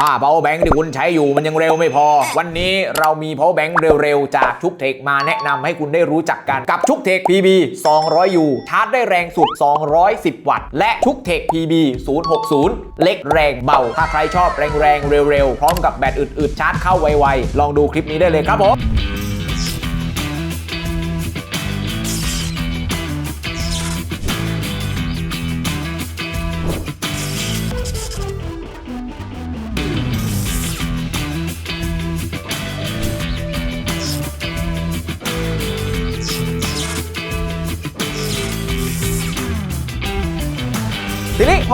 ถ้า power bank ที่คุณใช้อยู่มันยังเร็วไม่พอ วันนี้เรามี power bank เร็วๆ จากชุกเทคมาแนะนำให้คุณได้รู้จักกันกับชุกเทค PB 200U ชาร์จได้แรงสุด 210 วัตต์ และชุกเทค PB 060 เล็กแรงเบา ถ้าใครชอบแรงๆ เร็วๆ พร้อมกับแบตอึดๆ ชาร์จเข้าไวๆ ลองดูคลิปนี้ได้เลยครับผม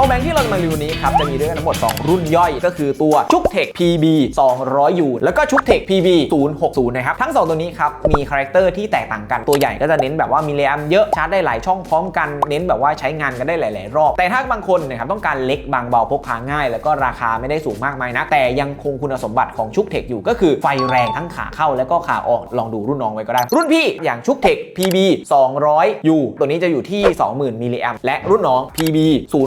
power bank ที่เราจะมารีวิวนี้ครับ จะมีด้วยกันทั้งหมด 2 รุ่นย่อย ก็คือตัวชุกเทค PB 200U แล้วก็ชุกเทค PB 060 นะครับ ทั้ง 2 ตัวนี้ครับ มีคาแรคเตอร์ที่แตกต่างกัน ตัวใหญ่ก็จะเน้นแบบว่ามีแรมเยอะชาร์จได้หลายช่องพร้อมกัน เน้นแบบว่าใช้งานกันได้หลาย ๆ รอบ แต่ถ้าบางคนนะครับต้องการเล็กบางเบาพกพาง่าย แล้วก็ราคาไม่ได้สูงมากมายนะแต่ยังคงคุณสมบัติของชุกเทคอยู่ก็คือไฟแรงทั้งขาเข้าแล้วก็ขาออกลองดูรุ่นน้องไว้ก็ได้ รุ่นพี่อย่างชุกเทค PB 200U ตัวนี้จะอยู่ที่ 20,000มิลลิแอมและรุ่นน้อง PB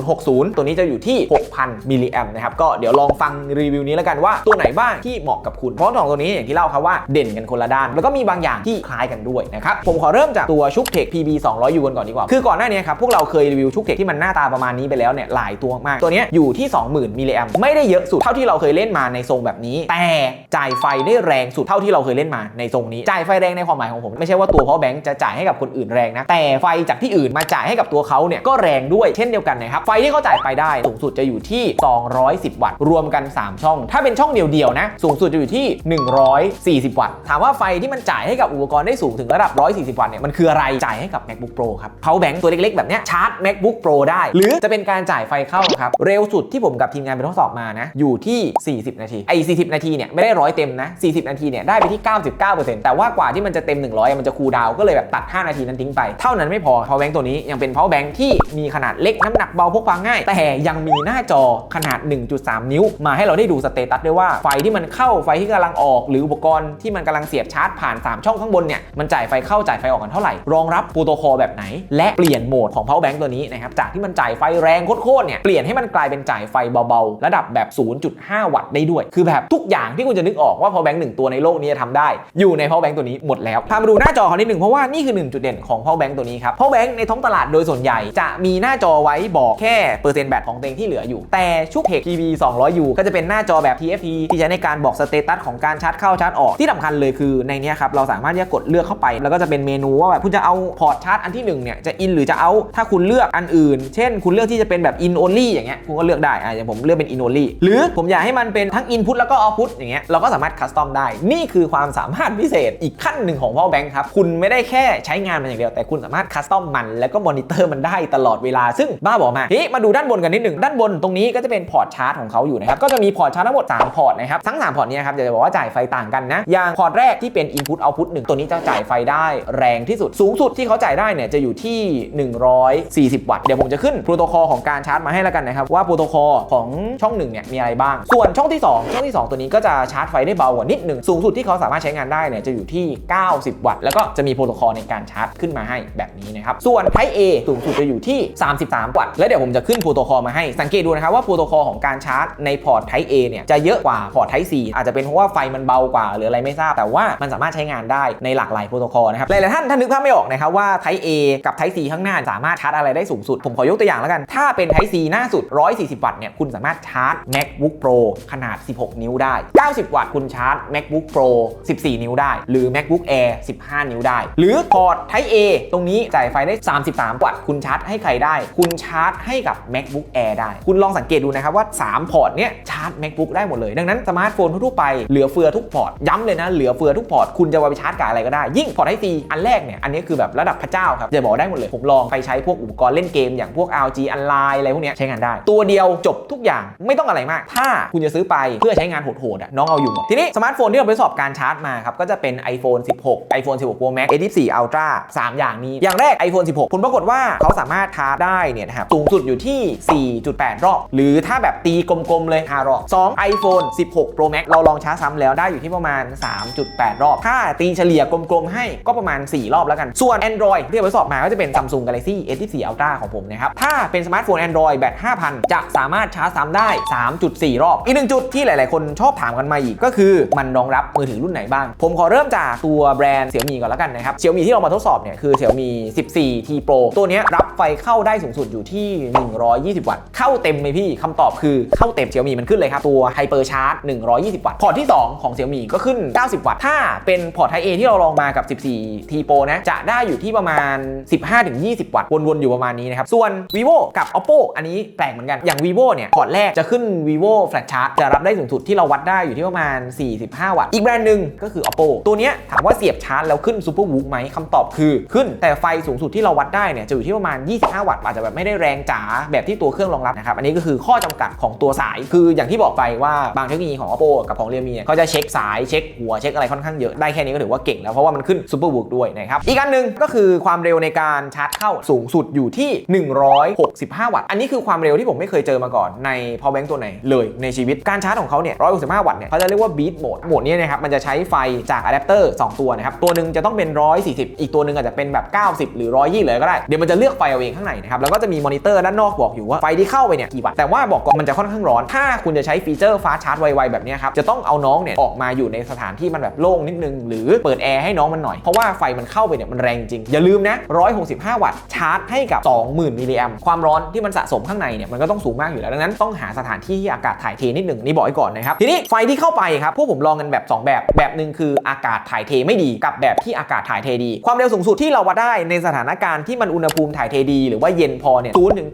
060ตัวนี้จะอยู่ที่ 6,000 มิลลิแอมนะครับ ก็เดี๋ยวลองฟังรีวิวนี้แล้วกันว่าตัวไหนบ้างที่เหมาะกับคุณ เพราะสองตัวนี้อย่างที่เล่าครับว่าเด่นกันคนละด้าน แล้วก็มีบางอย่างที่คล้ายกันด้วยนะครับ ผมขอเริ่มจากตัวชุกเทค PB 200 U กันก่อนดีกว่า คือก่อนหน้านี้ครับพวกเราเคยรีวิวชุกเทคที่มันหน้าตาประมาณนี้ไปแล้วเนี่ยหลายตัวมาก ตัวนี้อยู่ที่ 20,000มิลลิแอมไม่ได้เยอะสุดเท่าที่เราเคยเล่นมาในทรงแบบนี้ แต่จ่ายไฟได้แรงสุดเท่าที่เราเคยเล่นมาในทรงนี้จ่ายไฟแรงในความหมายของผมไม่ใช่ว่าตัว power bank จะจ่ายให้กับคนอื่นแรงนะแต่ไฟจากที่อื่นมาจ่ายให้กับตัวเขาเนี่ยก็แรงด้วยเช่นเดียวกันนะครับไฟที่เขาจ่ายไปได้ สูงสุดจะอยู่ที่ 210 วัตต์ รวมกัน 3 ช่อง ถ้าเป็นช่องเดียวๆนะ สูงสุดจะอยู่ที่ 140 วัตต์ ถามว่าไฟที่มันจ่ายให้กับอุปกรณ์ได้สูงถึงระดับ 140 วัตต์เนี่ย มันคืออะไร จ่ายให้กับ macbook pro ครับ power bank ตัวเล็กๆ แบบเนี้ยชาร์จ macbook pro ได้ หรือจะเป็นการจ่ายไฟเข้าครับ เร็วสุดที่ผมกับทีมงานไปทดสอบมานะ อยู่ที่ 40 นาที ไอ้ 40 นาทีเนี่ยไม่ได้ร้อยเต็มนะ 40 นาทีเนี่ยได้ไปที่ 99%แต่ว่ากว่าที่มันจะเต็ม 100 มันจะคูลดาวก็เลยแบบตัด 5 นาทีนั้นทิ้งไป เท่านั้นไม่พอ power bank ตัวนี้ยังเป็น power bank ที่มีขนาดเล็กน้ำหนักเบาพกพาง่ายแต่ยังมีหน้าจอขนาด 1.3 นิ้ว มาให้เราได้ดูสเตตัสด้วยว่าไฟที่มันเข้าไฟที่กำลังออก หรืออุปกรณ์ที่มันกำลังเสียบชาร์จผ่าน 3 ช่องข้างบนเนี่ยมันจ่ายไฟเข้าจ่ายไฟออกกันเท่าไหร่ รองรับโปรโตคอลแบบไหน และเปลี่ยนโหมดของ power bank ตัวนี้นะครับจากที่มันจ่ายไฟแรงโคตรเนี่ยเปลี่ยนให้มันกลายเป็นจ่ายไฟเบาๆ ระดับแบบ 0.5 วัตต์ได้ด้วย คือแบบทุกอย่างที่คุณจะนึกออกว่า power bank หนึ่งตัวในโลกนี้จะทำได้ อยู่ใน power bank ตัวนี้หมดแล้วพามาดูหน้าจอเขานิดหนึ่งเพราะว่านี่คือหนึ่งจุดเด่นของ power bank ตัวนี้ครับ power bank ในท้องตลาดโดยส่วนใหญ่จะมีหน้าจอไว้บอกแค่เปอร์เซ็นแบตของตัวเองที่เหลืออยู่ แต่ชุกเทค PV 200U ก็จะเป็นหน้าจอแบบ TFT ที่ใช้ในการบอกสเตตัสของการชาร์จเข้าชาร์จออกที่สำคัญเลยคือในนี้ครับเราสามารถที่จะกดเลือกเข้าไป แล้วก็จะเป็นเมนูว่าแบบคุณจะเอาพอร์ตชาร์จอันที่หนึ่งเนี่ยจะอินหรือจะเอาถ้าคุณเลือกอันอื่น เช่น คุณเลือกที่จะเป็นแบบ in only อย่างเงี้ยคุณก็เลือกได้อะอย่างผมเลือกเป็น in only หรือผมอยากให้มันเป็นทั้ง input แล้วก็ output อย่างเงี้ยเราก็สามารถคัสตอมได้ นี่คือความสามารถพิเศษอีกขั้นหนึ่งของ power bank ครับคุณไม่ได้แค่ใช้งานมันอย่างเดียวแต่คุณสามารถคัสตอมมันแล้วก็มอนิเตอร์มันได้ตลอดเวลาซึ่งบ้าบอกมาทีมาดูด้านบนกันนิดหนึ่งด้านบนตรงนี้ก็จะเป็นพอร์ตชาร์จของเขาอยู่นะครับก็จะมีพอร์ตชาร์จทั้งหมด3พอร์ตนะครับทั้ง3พอร์ตเนี้ครับจะบอกว่าจ่ายไฟต่างกันนะอย่างพอร์ตแรกที่เป็น input output 1 ตัวนี้จะจ่ายไฟได้แรงที่สุดสูงสุดที่เขาจ่ายได้เนี่ยจะอยู่ที่ 140 วัตต์เดี๋ยวผมจะขึ้นโปรโตคอลของการชาร์จมาให้แล้วกันนะครับว่าโปรโตคอลของช่อง1เนี่ยมีอะไรบ้าง ส่วนช่องที่ 2 ช่องที่ 2 ตัวนี้ก็จะชาร์จไฟได้เบากว่านิดหนึ่งสูงสุดที่เขาสามารถใช้งานได้เนี่ยจะอยู่ที่ 90 วัตต์แล้วก็จะมีโปรโตคอลในการชาร์จขึ้นมาให้แบบนี้นะครับส่วน Type A สูงสุดจะอยู่ที่ 33 วัตต์แล้วเดี๋ยวผมจะขึ้นโปรโตคอลมาให้ สังเกตดูนะครับว่าโปรโตคอลของการชาร์จในพอร์ต Type A เนี่ยจะเยอะกว่าพอร์ต Type C อาจจะเป็นเพราะว่าไฟมันเบากว่าหรืออะไรไม่ทราบ แต่ว่ามันสามารถใช้งานได้ในหลากหลายโปรโตคอลนะครับ หลายๆท่านท่านนึกภาพไม่ออกนะครับว่า Type A กับ Type C ข้างหน้าสามารถชาร์จอะไรได้สูงสุด ผมขอยกตัวอย่างแล้วกัน ถ้าเป็น Type C หน้าสุด 140 วัตต์เนี่ยคุณสามารถชาร์จ MacBook Pro ขนาด 16 นิ้วได้ 90 วัตต์คุณชาร์จ MacBook Pro 14 นิ้วได้ หรือ MacBook Air 15 นิ้วได้ หรือพอร์ต Type A ตรงนี้จ่ายไฟได้ 33 วัตต์คุณชาร์จให้ใครได้ คุณชาร์จให้กับ MacBook Air ได้ คุณลองสังเกตดูนะครับว่า 3 พอร์ตเนี้ยชาร์จ MacBook ได้หมดเลย ดังนั้นสมาร์ทโฟนทั่วไปเหลือเฟือทุกพอร์ต ย้ำเลยนะ เหลือเฟือทุกพอร์ต คุณจะเอาไปชาร์จกับอะไรก็ได้ ยิ่งพอร์ตไอซีอันแรกเนี่ย อันนี้คือแบบระดับพระเจ้าครับ จะบอกได้หมดเลย ผมลองไปใช้พวกอุปกรณ์เล่นเกมอย่างพวก RG ออนไลน์อะไรพวกเนี้ยใช้งานได้ ตัวเดียวจบทุกอย่างไม่ต้องอะไรมาก ถ้าคุณจะซื้อไปเพื่อใช้งานโหดๆอะน้องเอาอยู่หมดทีนี้สมาร์ทโฟนที่เราไปสอบการชาร์จมาครับก็จะเป็น iPhone 16 iPhone 16 Pro Max A14 Ultra 3 อย่างนี้ อย่างแรก iPhone 16ผลปรากฏว่าเขาสามารถชาร์จได้เนี่ยนะครับสูงสุดอยู่ที่ที่ 4.8 รอบ หรือถ้าแบบตีกลมๆเลย5รอบ 2 iPhone 16 Pro Max เราลองชาร์จซ้ำแล้วได้อยู่ที่ประมาณ 3.8 รอบ ถ้าตีเฉลี่ยกลมๆให้ก็ประมาณ 4 รอบแล้วกัน ส่วน Android ที่เราไปสอบมาก็จะเป็น Samsung Galaxy S24 Ultra ของผมนะครับ ถ้าเป็นสมาร์ทโฟน Android แบต5,000 จะสามารถชาร์จซ้ำได้ 3.4 รอบ อีกหนึ่งจุดที่หลายๆ คนชอบถามกันมาอีกก็คือมันรองรับมือถือรุ่นไหนบ้าง ผมขอเริ่มจากตัวแบรนด์ Xiaomi ก่อนแล้วกันนะครับ Xiaomi ที่เรามาทดสอบเนี่ยคือ Xiaomi 14 T Pro ตัวนี้รับไฟเข้าได้สูงสุดอยู่ที่ 100 120 วัตต์ เข้าเต็มไหมพี่คำตอบคือเข้าเต็ม Xiaomi มันขึ้นเลยครับ ตัว Hyper Charge 120 วัตต์ พอร์ตที่ 2 ของ Xiaomi ก็ขึ้น 90 วัตต์ ถ้าเป็นพอร์ต Type A ที่เราลองมากับ 14 T Pro นะ จะได้อยู่ที่ประมาณ 15-20 วัตต์ วนๆ อยู่ประมาณนี้นะครับ ส่วน vivo กับ oppo อันนี้แปลกเหมือนกัน อย่าง vivo เนี่ย พอร์ตแรกจะขึ้น vivo flash charge จะรับได้สูงสุดที่เราวัดได้อยู่ที่ประมาณ 45 วัตต์ อีกแบรนด์หนึ่งก็คือ oppo ตัวเนี้ยถามว่าเสียบชาร์จแล้วขึ้น super wook ไหมคำตอบคือขึ้น แต่ไฟสูงสุดที่เราวัดได้เนี่ยจะอยู่ที่ประมาณ 25 วัตต์อาจจะแบบไม่ได้แรงจ๋าแบบที่ตัวเครื่องรองรับนะครับอันนี้ก็คือข้อจำกัดของตัวสาย คืออย่างที่บอกไปว่าบางเทคโนโลยีของ oppo กับของ realme เนี่ยเขาจะเช็คสายเช็คหัวเช็คอะไรค่อนข้างเยอะได้แค่นี้ก็ถือว่าเก่งแล้วเพราะว่ามันขึ้น super wook ด้วยนะครับอีกอันหนึ่งก็คือความเร็วในการชาร์จเข้าสูงสุดอยู่ที่ 165 วัตต์ อันนี้คือความเร็วที่ผมไม่เคยเจอมาก่อนใน power bank ตัวไหนเลยในชีวิตการชาร์จของเขาเนี่ย 165 วัตต์เนี่ยเขาจะเรียกว่า beat mode โหมดนี้นะครับมันจะใช้ไฟจากอะแดปเตอร์2ตัวนะครับตัวหนึ่งจะต้องเป็น 140 อีกตัวหนึ่งอาจจะเป็นแบบ 90 หรือ 120 เลยก็ได้เดี๋ยวมันจะเลือกไฟเอาเองข้างในนะครับแล้วก็จะมีมอนิเตอร์ด้านนอกบอกอยู่ว่าไฟที่เข้าไปเนี่ยกี่วัตต์แต่ว่าบอกก่อนมันจะค่อนข้างร้อน ถ้าคุณจะใช้ฟีเจอร์ฟ้าชาร์จไวๆแบบนี้ครับจะต้องเอาน้องเนี่ยออกมาอยู่ในสถานที่มันแบบโล่งนิดนึง หรือเปิดแอร์ให้น้องมันหน่อยเพราะว่าไฟมันเข้าไปเนี่ยมันแรงจริงอย่าลืมนะ165 วัตต์ชาร์จให้กับ 20,000มิลลิแอมความร้อนที่มันสะสมข้างในเนี่ยมันก็ต้องสูงมากอยู่แล้วดังนั้นต้องหาสถานที่ที่อากาศถ่ายเทนิดหนึ่งนี่บอกไว้ก่อนนะครับทีนี้ไฟที่เข้าไปครับพวกผมลองกันแบบ 2 แบบแบบหนึ่งคืออากาศถ่ายเทไม่ดีกับแบบที่อากาศถ่ายเทดี ความเร็วสูงสุดที่เราวัดได้ในสถานการณ์ที่มันอุณหภูมิถ่ายเทดี หรือว่าเย็นพอเนี่ย0ถึง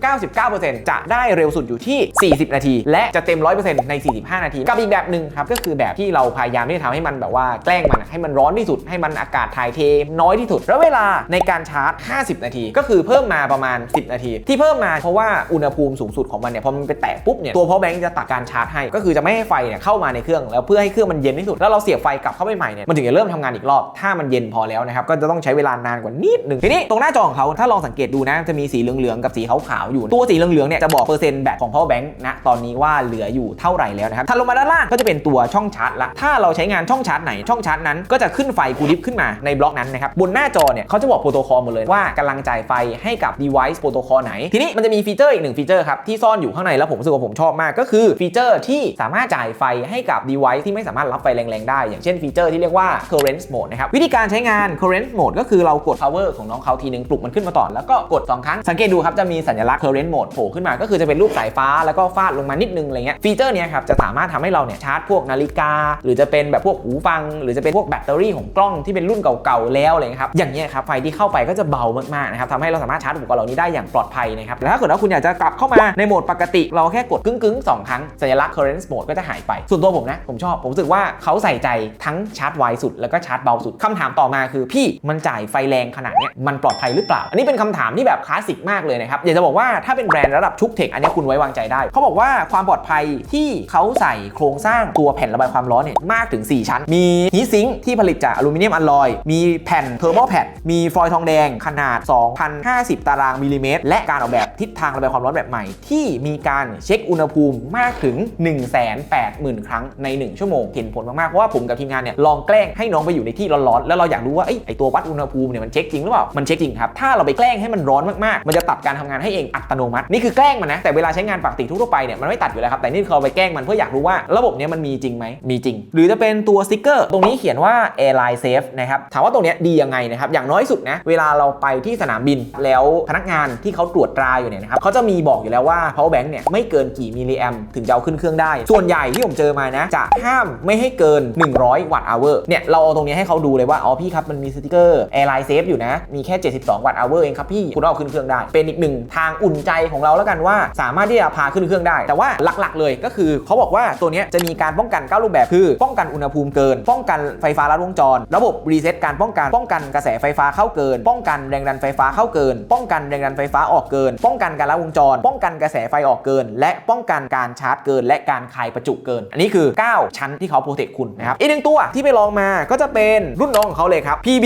99%จะได้เร็วสุดอยู่ที่ 40 นาที และจะเต็ม 100%ใน 45 นาที กับอีกแบบหนึ่งครับ ก็คือแบบที่เราพยายามที่จะทำให้มันแบบว่าแกล้งมันให้มันร้อนที่สุด ให้มันอากาศถ่ายเทน้อยที่สุด แล้วเวลาในการชาร์จ 50 นาที ก็คือเพิ่มมาประมาณ 10 นาที ที่เพิ่มมาเพราะว่าอุณหภูมิสูงสุดของมันเนี่ยพอมันไปแตะปุ๊บเนี่ยตัว power bank จะตัดการชาร์จให้ ก็คือจะไม่ให้ไฟเนี่ยเข้ามาในเครื่องแล้วเพื่อให้เครื่องมันเย็นที่สุดแล้วเราเสียบไฟกลับเข้าไปใหม่เนี่ยมันถึงจะเริ่มทำงานอีกรอบถ้ามันเย็นพอแล้วนะครับก็จะต้องใช้เวลานานกว่านิดหนึงทีนี้ตรงหน้าจอของเขาถ้าลองสังเกตดูนะจะมีสีเหลืองๆกับสีขาวๆอยู่ตัวสเหลืองๆเนี่ยจะบอกเปอร์เซ็นต์แบตของ power bank นะตอนนี้ว่าเหลืออยู่เท่าไหร่แล้วนะครับถ้าลงมาด้านล่างก็จะเป็นตัวช่องชาร์จละ ถ้าเราใช้งานช่องชาร์จไหนช่องชาร์จนั้นก็จะขึ้นไฟกูดิฟขึ้นมาในบล็อกนั้นนะครับบนหน้าจอเนี่ยเขาจะบอกโปรโตคอลหมดเลยว่ากำลังจ่ายไฟให้กับ device โปรโตคอลไหน ทีนี้มันจะมีฟีเจอร์อีกหนึ่งฟีเจอร์ครับที่ซ่อนอยู่ข้างในแล้วผมรู้สึกว่าผมชอบมากก็คือฟีเจอร์ที่สามารถจ่ายไฟให้กับ device ที่ไม่สามารถรับไฟแรงๆได้ อย่างเช่นฟีเจอร์ที่เรียกว่า current mode นะครับวิธีการใช้งาน current mode ก็คือเรากด power ของน้องเขาทีนึงปลุกมันขึ้นมาก่อแล้วก็กด2ครั้งสังเกตดูครับจะมีสัญลักษณ์ current mode โผล่ขึ้นมาก็คือจะเป็นรูปสายฟ้าแล้วก็ฟาดลงมานิดนึงอะไรเงี้ยฟีเจอร์เนี้ยครับจะสามารถทำให้เราเนี่ยชาร์จพวกนาฬิกา หรือจะเป็นแบบพวกหูฟัง หรือจะเป็นพวกแบตเตอรี่ของกล้องที่เป็นรุ่นเก่าๆแล้วอะไรเงี้ยครับอย่างเงี้ยครับไฟที่เข้าไปก็จะเบามากๆนะครับทำให้เราสามารถชาร์จอุปกรณ์เหล่านี้ได้อย่างปลอดภัยนะครับแต่ถ้าเกิดว่าคุณอยากจะกลับเข้ามาในโหมดปกติ เราแค่กดกึ้งๆสองครั้งสัญลักษณ์ current mode ก็จะหายไป ส่วนตัวผมนะผมชอบผมรู้สึกว่าเขาใส่ใจทั้งชาร์จไวสุดแล้วก็ชาร์จเบาสุดคำถามต่อมาคือพี่มันจ่ายไฟแรงขนาดเนี้ยมันปลอดภัยหรือเปล่า อันนี้เป็นคำถามที่แบบคลาสสิกมากเลยนะครับอยากจะบอกว่าถ้าเป็นแบรนด์ระดับชุกเทคอันนี้คุณไว้วางใจได้ เขาบอกว่าความปลอดภัยที่เขาใส่โครงสร้างตัวแผ่นระบายความร้อนเนี่ยมากถึง 4 ชั้น มีฮีซิงค์ที่ผลิตจากอลูมิเนียมอลลอย มีแผ่นเทอร์โมแพดมีฟอยล์ทองแดงขนาด 2,050 ตารางมิลลิเมตร และการออกแบบทิศทางระบายความร้อนแบบใหม่ ที่มีการเช็คอุณหภูมิมากถึง 180,000 ครั้งใน 1 ชั่วโมง เห็นผลมากๆ เพราะว่าผมกับทีมงานเนี่ยลองแกล้งให้น้องไปอยู่ในที่ร้อนๆ แล้วเราอยากรู้ว่าไอ้ไอตัววัดอุณหภูมิเนี่ยมันเช็คจริงหรือเปล่า มันเช็คจริงครับ ถ้าเราไปแกล้งให้มันร้อนมากๆ มันจะตัดการทำงานให้เองอัตโนมัตินี่คือแกล้งมันนะ แต่เวลาใช้งานปกติทั่วไปเนี่ยมันไม่ตัดอยู่แล้วครับ แต่นี่เราไปแกล้งมันเพื่ออยากรู้ว่าระบบเนี้ยมันมีจริงไหมมีจริง หรือจะเป็นตัวสติกเกอร์ ตรงนี้เขียนว่า airline safe นะครับ ถามว่าตรงเนี้ยดียังไงนะครับ อย่างน้อยสุดนะ เวลาเราไปที่สนามบินแล้วพนักงานที่เขาตรวจตราอยู่เนี่ยนะครับเขาจะมีบอกอยู่แล้วว่า power bank เนี่ยไม่เกินกี่มิลลิแอมถึงจะเอาขึ้นเครื่องได้ ส่วนใหญ่ที่ผมเจอมานะ จะห้ามไม่ให้เกิน 100 วัตต์ hour เนี่ยเราเอาตรงนี้ให้เขาดูเลยว่า อ๋อพี่ครับมันมีสติกเกอร์ airline safe อยู่นะ มีแค่ 72 วัตต์ hour เองครับพี่ คุณเอาขึ้นเครื่องได้ เป็นอีกหนึ่งทางอุ่นใจของเราแล้วกันว่าสามารถที่จะพาขึ้นเครื่องได้ แต่ว่าหลักๆ เลยก็คือเขาบอกว่าตัวนี้จะมีการป้องกัน 9 รูปแบบคือ ป้องกันอุณหภูมิเกิน ป้องกันไฟฟ้าลัดวงจร ระบบรีเซ็ตการป้องกัน ป้องกันกระแสไฟฟ้าเข้าเกิน ป้องกันแรงดันไฟฟ้าเข้าเกิน ป้องกันแรงดันไฟฟ้าออกเกิน ป้องกันการลัดวงจร ป้องกันกระแสไฟออกเกิน และป้องกันการชาร์จเกิน และการคายประจุเกิน อันนี้คือ 9 ชั้นที่เขาโปรเทคคุณนะครับอีกหนึ่งตัวที่ไปลองมาก็จะเป็นรุ่นน้องของเขาเลยครับ PB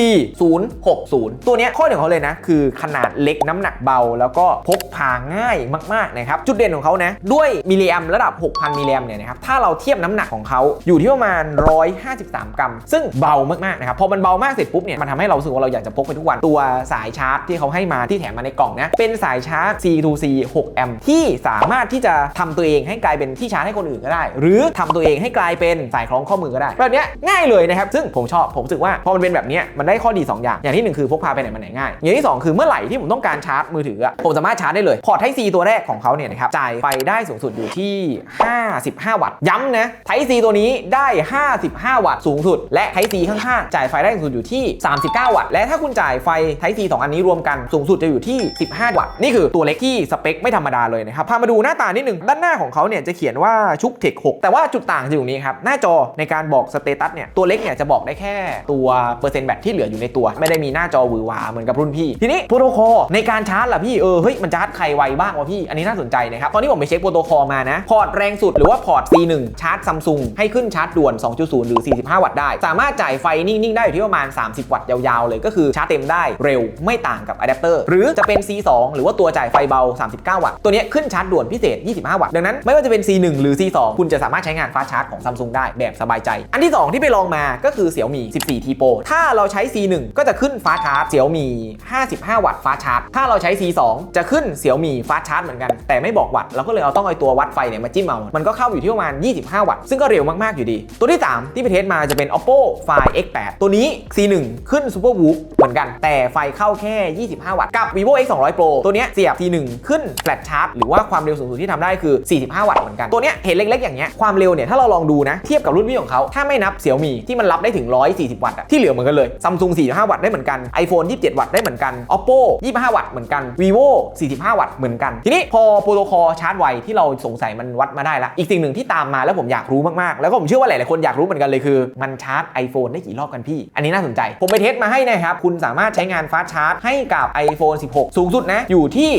060ตัวนี้ข้อหนึ่งของเขาเลยนะคือขนาดเล็กน้ำหนักเบา แล้วก็พกพาง่าย่ายมากๆนะครับจุดเด่นของเขานะด้วยมิลลิแอมระดับ 6,000มิลลิแอมเนี่ยนะครับถ้าเราเทียบน้ำหนักของเขาอยู่ที่ประมาณ 153 กรัม ซึ่งเบามากๆนะครับพอมันเบามากเสร็จปุ๊บเนี่ยมันทำให้เราสึกว่าเราอยากจะพกไปทุกวันตัวสายชาร์จที่เขาให้มาที่แถมมาในกล่องนะเป็นสายชาร์จ C2C 6แอมป์ที่สามารถที่จะทำตัวเองให้กลายเป็นที่ชาร์จให้คนอื่นก็ได้ หรือทำตัวเองให้กลายเป็นสายคล้องข้อมือก็ได้แบบนี้ง่ายเลยนะครับซึ่งผมชอบผมรู้สึกว่าพอมันเป็นแบบเนี้ยมันได้ข้อดี 2 อย่างอย่างที่หนึ่งคือพกพาไปไหนมาไหนง่ายอย่างที่สองคือเมื่อไหร่ที่ผมต้องการชาร์จมือถืออะผมสามารถชาร์จได้เลยพอร์ต Type C ตัวแรกของเขาเนี่ยนะครับจ่ายไฟได้สูงสุดอยู่ที่ 55 วัตต์ ย้ำนะ Type C ตัวนี้ได้ 55 วัตต์สูงสุด และ Type C ข้างๆ จ่ายไฟได้สูงสุดอยู่ที่ 39 วัตต์ และถ้าคุณจ่ายไฟ Type C สองอันนี้รวมกันสูงสุดจะอยู่ที่ 15 วัตต์ นี่คือตัวเล็กที่สเปคไม่ธรรมดาเลยนะครับ พามาดูหน้าตานิดหนึ่งด้านหน้าของเขาเนี่ยจะเขียนว่าชุกเทค6แต่ว่าจุดต่างจะอยู่ตรงนี้ครับ หน้าจอในการบอกสเตตัสเนี่ยตัวเล็กเนี่ยจะบอกได้แค่ตัวเปอร์เซ็นต์แบตที่เหลืออยู่ในตัว ไม่ได้มีหน้าจอวือวาเหมือนกับรุ่นพี่ ทีนี้โปรโตคอลในการชาร์จล่ะพี่เออเฮ้ยมันชาร์จใครไวบ้างวะพี่ อันนี้น่าสนใจนะครับ ตอนนี้ผมไปเช็คโปรโตคอลมานะ พอร์ตแรงสุดหรือว่าพอร์ต C1 ชาร์จซัมซุงให้ขึ้นชาร์จด่วน 2.0 หรือ 45 วัตต์ได้ สามารถจ่ายไฟนิ่ง ๆ ได้อยู่ที่ประมาณ 30 วัตต์ยาวๆ เลยก็คือชาร์จเต็มได้เร็วไม่ต่างกับอะแดปเตอร์หรือจะเป็น C2 หรือว่าตัวจ่ายไฟเบา 39 วัตต์ตัวนี้ขึ้นชาร์จด่วนพิเศษ 25 วัตต์ดังนั้นไม่ว่าจะเป็น C1 หรือ C2 คุณจะสามารถใช้งานฟ้าชาร์จของซัมซุงได้แบบสบายใจ อันที่ 2 ที่ไปลองมาก็คือ Xiaomi 14 T Pro ถ้าเราใช้ C1 ก็จะขึ้นฟ้าชาร์จ Xiaomi 55 วัตต์ฟ้าชาร์จถ้าเราใช้ C2 จะขึ้น Xiaomi ฟ้าชาร์จเหมือนกันแต่ไม่บอกวัตต์เราก็เลยเอาต้องเอาตัววัดไฟเนี่ยมาจิ้มเอามันก็เข้าอยู่ที่ประมาณ 25 วัตต์ซึ่งก็เร็วมาก ๆ อยู่ดี ตัวที่ 3 ที่ไปเทสมาจะเป็น Oppo Find X8 ตัวนี้ C1 ขึ้น Super w o o p เหมือนกัน แต่ไฟเข้าแค่ 25 วัตต์กับ Vivo X 200 Pro ตัวเนี้ยเสียบ C1 ขึ้น Flash Charge หรือว่าความเร็วสูงสุดที่ทำได้คือ 45 วัตต์เหมือนกันตัวเนี้ยเห็นเล็ก ๆ อย่างเงี้ยความเร็วเนี่ยถ้าเราลองดูนะเทียบกับรุ่นพี่ของเขาถ้าไม่นับ Xiaomi ที่มันรับได้ถึง 140 วัตต์ที่เหลือเหมือนกันเลย Samsung 45 วัตต์ได้เหมือนกัน iPhone 27 วัตต์ได้เหมือนกัน Oppo 25 วัตต์เหมือนกัน Vivo 45 วัตต์เหมือนกัน ทีนี้พอโปรโตคอลชาร์จไวที่เราสงสัยมันวัดมาได้ละอีกสิ่งหนึ่งที่ตามมาแล้วผมอยากรู้มากๆ แล้วก็ผมเชื่อว่าหลายๆคนอยากรู้เหมือนกันเลยคือมันชาร์จ iPhone ได้กี่รอบกันพี่ อันนี้น่าสนใจ ผมไปเทสมาให้นะครับ คุณสามารถใช้งานฟาสชาร์จให้กับ iPhone 16 สูงสุดนะ อยู่ที่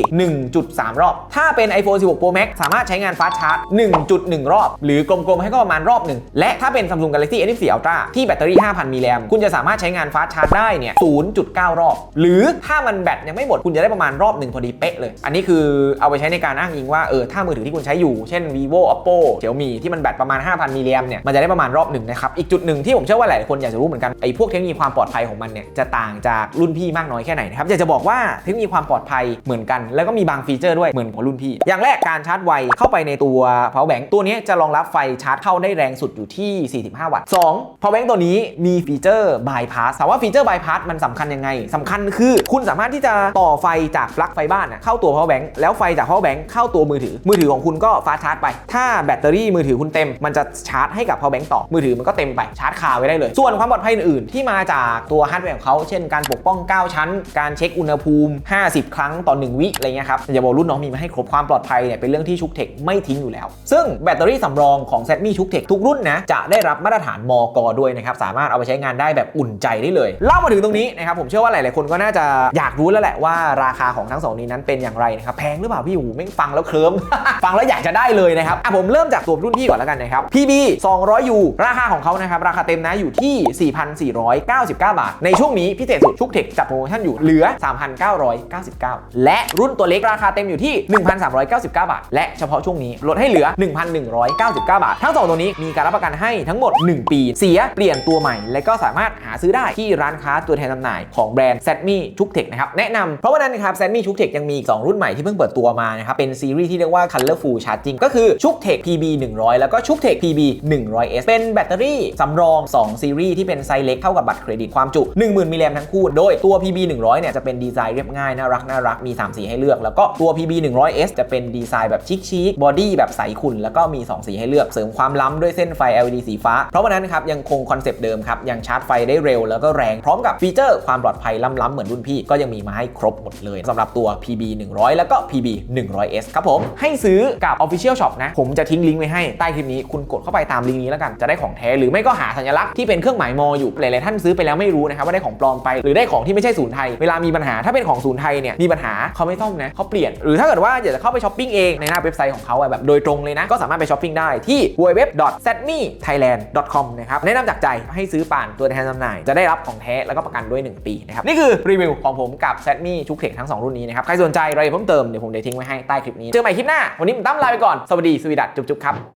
1.3 รอบ ถ้าเป็น iPhone 16 Pro Max สามารถใช้งานฟาสชาร์จ 1.1 รอบ หรือกลมๆ ให้ก็ประมาณรอบหนึ่ง และถ้าเป็น Samsung Galaxy S24 Ultra ที่แบตเตอรี่ 5,000 มิลลิแอมคุณจะสามารถใช้งานฟาสชาร์จได้เนี่ย 0.9 รอบ หรือถ้ามันแบตยังไม่หมดคุณจะได้ประมาณรอบหนึ่งพอดีเป๊ะเลย อันนี้คือเอาไปใช้ในการอ้างอิงว่าเออถ้ามือถือที่คุณใช้อยู่ เช่น vivo oppo xiaomi ที่มันแบตประมาณ 5,000มิลลิแอมเนี่ยมันจะได้ประมาณรอบหนึ่งนะครับอีกจุดหนึ่งที่ผมเชื่อว่าหลายคนอยากจะรู้เหมือนกันไอ้พวกเทคโนโลยีความปลอดภัยของมันเนี่ยจะต่างจากรุ่นพี่มากน้อยแค่ไหนนะครับอยากจะบอกว่าเทคโนโลยีความปลอดภัยเหมือนกัน แล้วก็มีบางฟีเจอร์ด้วยเหมือนของรุ่นพี่ อย่างแรกการชาร์จไวเข้าไปในตัว power bank ตัวนี้จะรองรับไฟชาร์จเข้าได้แรงสุดอยู่ที่ 45 วัตต์ 2 power bank ตัวนี้มีฟีเจอร์ bypass ถามว่าฟีเจอร์ bypass มันสำคัญยังไงสำคัญคือ คุณสามารถที่จะต่อไฟจากปลั๊กไฟบ้านเข้าตัว power bank แล้วไฟจาก power bank เข้าตัวมือถือ มือถือของคุณก็ฟาชาร์จไป ถ้าแบตเตอรี่มือถือคุณเต็ม มันจะชาร์จให้กับ power bank ต่อ มือถือมันก็เต็มไปชาร์จคาไว้ได้เลย ส่วนความปลอดภัยอื่นๆที่มาจากตัวฮาร์ดแวร์ของเขา เช่นการปกป้อง 9 ชั้น การเช็คอุณหภูมิ 50 ครั้งต่อ 1 วิอะไรเงี้ยครับอย่าบอกรุ่นน้องมีมาให้ครบความปลอดภัยเนี่ยเป็นเรื่องที่ชุกเทคไม่ทิ้งอยู่แล้ว ซึ่งแบตเตอรี่สำรองของ z ซมี่ชุกเทคทุกรุ่นนะจะได้รับมาตรฐานมกด้วยนะครับสามารถเอาไปใช้งานได้แบบอุ่นใจได้เลยเล่ามาถึงตรงนี้นะครับผมเชื่อว่าหลายๆคนก็น่าจะอยากรู้แล้วแหละว่าราคาของทั้งสองนี้นั้นเป็นอย่างไรนะครับแพงหรือเปล่าพี่หูแม่งฟังแล้วเคลิ้ม ฟังแล้วอยากจะได้เลยนะครับอะผมเริ่มจากตัวรุ่นพี่ก่อนแล้วกันนะครับ PB 200U ราคาของเขานะครับราคาเต็มนะอยู่ที่ 4,499 บาท ในช่วงนี้พิเศษสุดชุกเทคจัดโปรโมชั่นอยู่เหลือ 3,999 และรุ่นตัวเล็กราคาเต็มอยู่ที่ 1,399 บาท และเฉพาะช่วงนี้ลดให้เหลือ 1,199 บาท ทั้งสองตัวนี้มีการรับประกันให้ทั้งหมด 1 ปี เสียเปลี่ยนตัวใหม่ และก็สามารถหาซื้อได้ที่ร้านค้าตัวแทนจำหน่ายของแบรนด์ z ซ m มี่ชุกเทคนะครับแนะนำเพราะว่านั้นนะครับ z ซ m มี่ชุกเทคยังมีอีก2รุ่นใหม่ที่เพิ่งเปิดตัวมานะครับ เป็นซีรีส์ที่เรียกว่า Colorful Charging ก็คือชุกเทค PB 100 แล้วก็ชุกเทค PB 100S เป็นแบตเตอรี่สำรอง 2 ซีรีส์ที่เป็นไซส์เล็กเท่ากับบัตรเครดิตความจุ 10,000มิลลิแอมทั้งคู่ โดยตัว PB 100เนี่ยจะเป็นดีไซน์เรียบง่ายน่ารักน่ารักมี 3 สีให้เลือก แล้วก็ตัว PB 100S จะเป็นดีไซน์แบบชิคๆบอดี้แบบใสขุ่นแล้วก็มี 2 สีให้เลือกเสริมความล้ำด้วยเส้นไฟ LED สีฟ้า เพราะวันนั้นครับยังคงคอนเซปต์เดิมครับยังชาร์จไฟได้เร็วแล้วก็แรงพร้อมกับฟีเจอร์ความปลอดภัยล้ำๆเหมือนรุ่นพี่ก็ยังมีมาให้ครบหมดเลยสำหรับตัว PB 100 แล้วก็ PB 100S ครับผม ให้ซื้อกับ Official Shop นะ ผมจะทิ้งลิงก์ไว้ให้ใต้คลิปนี้ คุณกดเข้าไปตามลิงก์นี้แล้วกัน จะได้ของแท้ หรือไม่ก็หาสัญลักษณ์ที่เป็นเครื่องหมายมออยู่ หลาย ๆ ท่านซื้อไปแล้วไม่รู้นะครับว่าได้ของปลอมไป หรือได้ของที่ไม่ใช่ศูนย์ไทย เวลามีปัญหา ถ้าเป็นของศูนย์ไทยเนี่ย มีปัญหาเขาไม่ต้องนะเขาเปลี่ยน หรือถ้าเกิดว่าอยากจะเข้าไปช้อปปิ้งเองในหน้าเว็บไซต์ของเขาแบบโดยตรงเลยนะ ก็สามารถไปช้อปปิ้งได้ที่ www.setmethailand.com นะครับแนะนำจากใจให้ซื้อป่านตัวแทนจำหน่ายจะได้รับของแท้แล้วก็ประกันด้วย 1 ปีนะครับนี่คือรีวิวของผมกับ Setme ชุกเทคทั้ง 2 รุ่นนี้นะครับใครสนใจรายละเอียดเพิ่มเติมเติมเดี๋ยวผมจะทิ้งไว้ให้ใต้คลิปนี้ เจอกันใหม่คลิปหน้า วันนี้ผมตั้มลาไปก่อน สวัสดีสวีดัตจุ๊บๆครับ